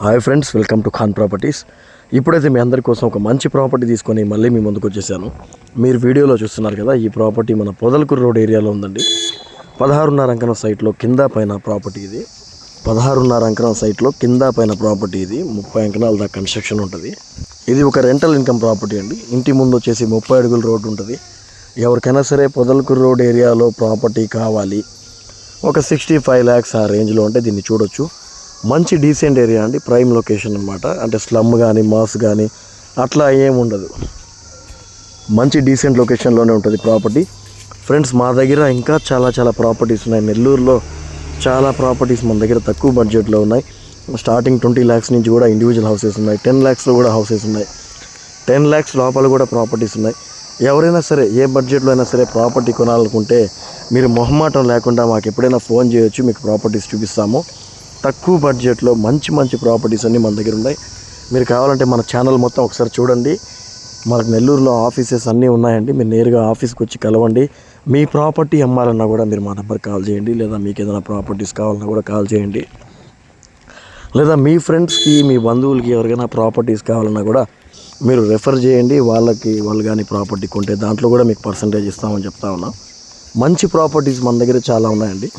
Hi friends welcome to Khan properties. ఇప్పుడైతే మీ అందరి కోసం ఒక మంచి ప్రాపర్టీ తీసుకొని మళ్ళీ మీ ముందుకు వచ్చేసాను. మీరు వీడియోలో చూస్తున్నారు కదా ఈ ప్రాపర్టీ మన పొదలకూరు రోడ్ ఏరియాలో ఉందండి. పదహారున్నర అంకనం సైట్లో కింద పైన ప్రాపర్టీ ఇది. పదహారున్నర అంకణం సైట్లో కింద పైన ప్రాపర్టీ ఇది. ముప్పై అంకణాల దాకా కన్స్ట్రక్షన్ ఉంటుంది. ఇది ఒక రెంటల్ ఇన్కమ్ ప్రాపర్టీ అండి. ఇంటి ముందు వచ్చేసి ముప్పై అడుగుల రోడ్డు ఉంటుంది. ఎవరికైనా సరే పొదలకూరు రోడ్ ఏరియాలో ప్రాపర్టీ కావాలి. ఒక సిక్స్టీ ఫైవ్ ల్యాక్స్ ఆ రేంజ్లో ఉంటే దీన్ని చూడొచ్చు. మంచి డీసెంట్ ఏరియా అండి ప్రైమ్ లొకేషన్ అనమాట అంటే స్లమ్ కానీ మాస్ కానీ అట్లా ఏమి ఉండదు. మంచి డీసెంట్ లొకేషన్లోనే ఉంటుంది ప్రాపర్టీ ఫ్రెండ్స్ మా దగ్గర ఇంకా చాలా చాలా ప్రాపర్టీస్ ఉన్నాయి. నెల్లూరులో చాలా ప్రాపర్టీస్ మన దగ్గర తక్కువ బడ్జెట్లో ఉన్నాయి. స్టార్టింగ్ ట్వంటీ ల్యాక్స్ నుంచి కూడా ఇండివిజువల్ హౌసెస్ ఉన్నాయి. టెన్ ల్యాక్స్లో కూడా హౌసెస్ ఉన్నాయి. టెన్ ల్యాక్స్ లోపల కూడా ప్రాపర్టీస్ ఉన్నాయి. ఎవరైనా సరే ఏ బడ్జెట్లో అయినా సరే ప్రాపర్టీ కొనాలనుకుంటే మీరు మొహమాటం లేకుండా మాకు ఎప్పుడైనా ఫోన్ చేయొచ్చు. మీకు ప్రాపర్టీస్ చూపిస్తాము. తక్కువ బడ్జెట్లో మంచి మంచి ప్రాపర్టీస్ అన్నీ మన దగ్గర ఉన్నాయి. మీరు కావాలంటే మన ఛానల్ మొత్తం ఒకసారి చూడండి. మనకు నెల్లూరులో ఆఫీసెస్ అన్నీ ఉన్నాయండి. మీరు నేరుగా ఆఫీస్కి వచ్చి కలవండి. మీ ప్రాపర్టీ అమ్మాలన్నా కూడా మీరు మా నెంబర్ కాల్ చేయండి. లేదా మీకు ఏదైనా ప్రాపర్టీస్ కావాలన్నా కూడా కాల్ చేయండి. లేదా మీ ఫ్రెండ్స్కి మీ బంధువులకి ఎవరికైనా ప్రాపర్టీస్ కావాలన్నా కూడా మీరు రెఫర్ చేయండి. వాళ్ళకి వాళ్ళు కానీ ప్రాపర్టీ కొంటే దాంట్లో కూడా మీకు పర్సంటేజ్ ఇస్తామని చెప్తా ఉన్నాం. మంచి ప్రాపర్టీస్ మన దగ్గర చాలా ఉన్నాయండి.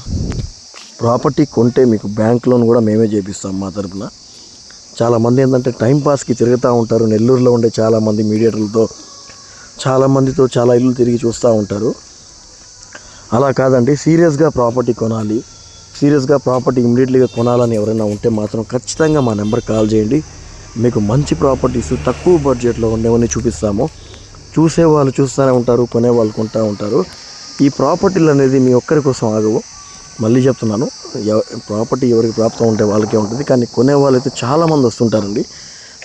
ప్రాపర్టీ కొంటే మీకు బ్యాంక్ లోన్ కూడా మేమే చేపిస్తాం మా తరపున. చాలామంది ఏంటంటే టైంపాస్కి తిరుగుతూ ఉంటారు. నెల్లూరులో ఉండే చాలామంది మీడియేటర్లతో చాలామందితో చాలా ఇల్లు తిరిగి చూస్తూ ఉంటారు. అలా కాదండి సీరియస్గా ప్రాపర్టీ కొనాలి. సీరియస్గా ప్రాపర్టీ ఇమీడియట్లీగా కొనాలని ఎవరైనా ఉంటే మాత్రం ఖచ్చితంగా మా నెంబర్ కాల్ చేయండి. మీకు మంచి ప్రాపర్టీస్ తక్కువ బడ్జెట్లో ఉండేవన్నీ చూపిస్తాము. చూసే వాళ్ళు చూస్తూనే ఉంటారు కొనే వాళ్ళు కొంటూ ఉంటారు. ఈ ప్రాపర్టీలు అనేది మీ ఒక్కరి కోసం ఆగవు. మళ్ళీ చెప్తున్నాను ఎవ- ప్రాపర్టీ ఎవరికి ప్రాప్తం ఉంటే వాళ్ళకే ఉంటుంది. కానీ కొనేవాళ్ళు అయితే చాలామంది వస్తుంటారండి.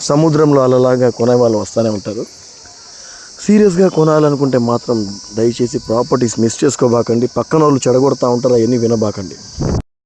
సముద్రంలో అలలాగా కొనే వాళ్ళు వస్తూనే ఉంటారు. సీరియస్గా కొనాలనుకుంటే మాత్రం దయచేసి ప్రాపర్టీస్ మిస్ చేసుకోబాకండి. పక్కన వాళ్ళు చెడగొడతా ఉంటారు అవన్నీ వినబాకండి.